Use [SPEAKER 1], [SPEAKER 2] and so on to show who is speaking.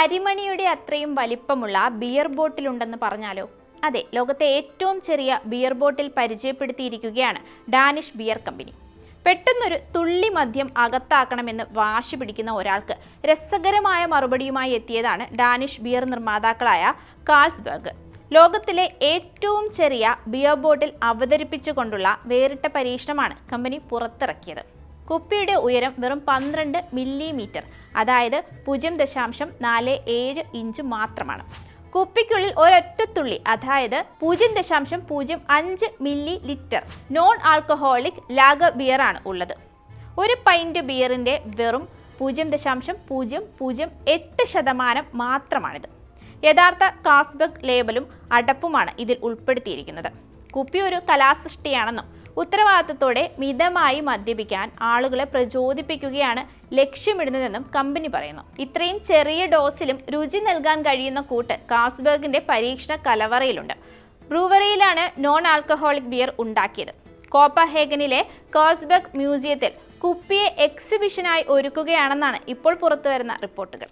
[SPEAKER 1] അരിമണിയുടെ അത്രയും വലിപ്പമുള്ള ബിയർ ബോട്ടിലുണ്ടെന്ന് പറഞ്ഞാലോ? അതെ ലോകത്തെ ഏറ്റവും ചെറിയ ബിയർ ബോട്ടിൽ പരിചയപ്പെടുത്തിയിരിക്കുകയാണ് ഡാനിഷ് ബിയർ കമ്പനി പെട്ടെന്നൊരു തുള്ളി മദ്യം അകത്താക്കണമെന്ന് വാശി പിടിക്കുന്ന ഒരാൾക്ക് രസകരമായ മറുപടിയുമായി എത്തിയതാണ് ഡാനിഷ് ബിയർ നിർമ്മാതാക്കളായ കാൾസ്ബർഗ് ലോകത്തിലെ ഏറ്റവും ചെറിയ ബിയർ ബോട്ടിൽ അവതരിപ്പിച്ചുകൊണ്ടുള്ള വേറിട്ട പരീക്ഷണമാണ് കമ്പനി പുറത്തിറക്കിയത്. കുപ്പിയുടെ ഉയരം വെറും പന്ത്രണ്ട് മില്ലിമീറ്റർ അതായത് പൂജ്യം ദശാംശം നാല് ഏഴ് ഇഞ്ച് മാത്രമാണ്. കുപ്പിക്കുള്ളിൽ ഒരൊറ്റ തുള്ളി അതായത് പൂജ്യം ദശാംശം പൂജ്യം അഞ്ച് മില്ലി ലിറ്റർ നോൺ ആൽക്കഹോളിക് ലാഗ ബിയറാണ് ഉള്ളത്. ഒരു പൈന്റ് ബിയറിന്റെ വെറും പൂജ്യം ദശാംശം പൂജ്യം പൂജ്യം എട്ട് ശതമാനം മാത്രമാണിത്. യഥാർത്ഥ കാസ്ബെഗ് ലേബലും അടപ്പുമാണ് ഇതിൽ ഉൾപ്പെടുത്തിയിരിക്കുന്നത്. കുപ്പി ഒരു കലാസൃഷ്ടിയാണെന്നും ഉത്തരവാദിത്തത്തോടെ മിതമായി മദ്യപിക്കാൻ ആളുകളെ പ്രചോദിപ്പിക്കുകയാണ് ലക്ഷ്യമിടുന്നതെന്നും കമ്പനി പറയുന്നു. ഇത്രയും ചെറിയ ഡോസിലും രുചി നൽകാൻ കഴിയുന്ന കൂട്ട് കാൾസ്ബർഗിന്റെ പരീക്ഷണ കലവറയിലുണ്ട്. ബ്രൂവറിയിലാണ് നോൺ ആൽക്കഹോളിക് ബിയർ ഉണ്ടാക്കിയത്. കോപ്പഹേഗനിലെ കോൾസ്ബർഗ് മ്യൂസിയത്തിൽ കുപ്പിയെ എക്സിബിഷനായി ഒരുക്കുകയാണെന്നാണ് ഇപ്പോൾ പുറത്തുവരുന്ന റിപ്പോർട്ടുകൾ.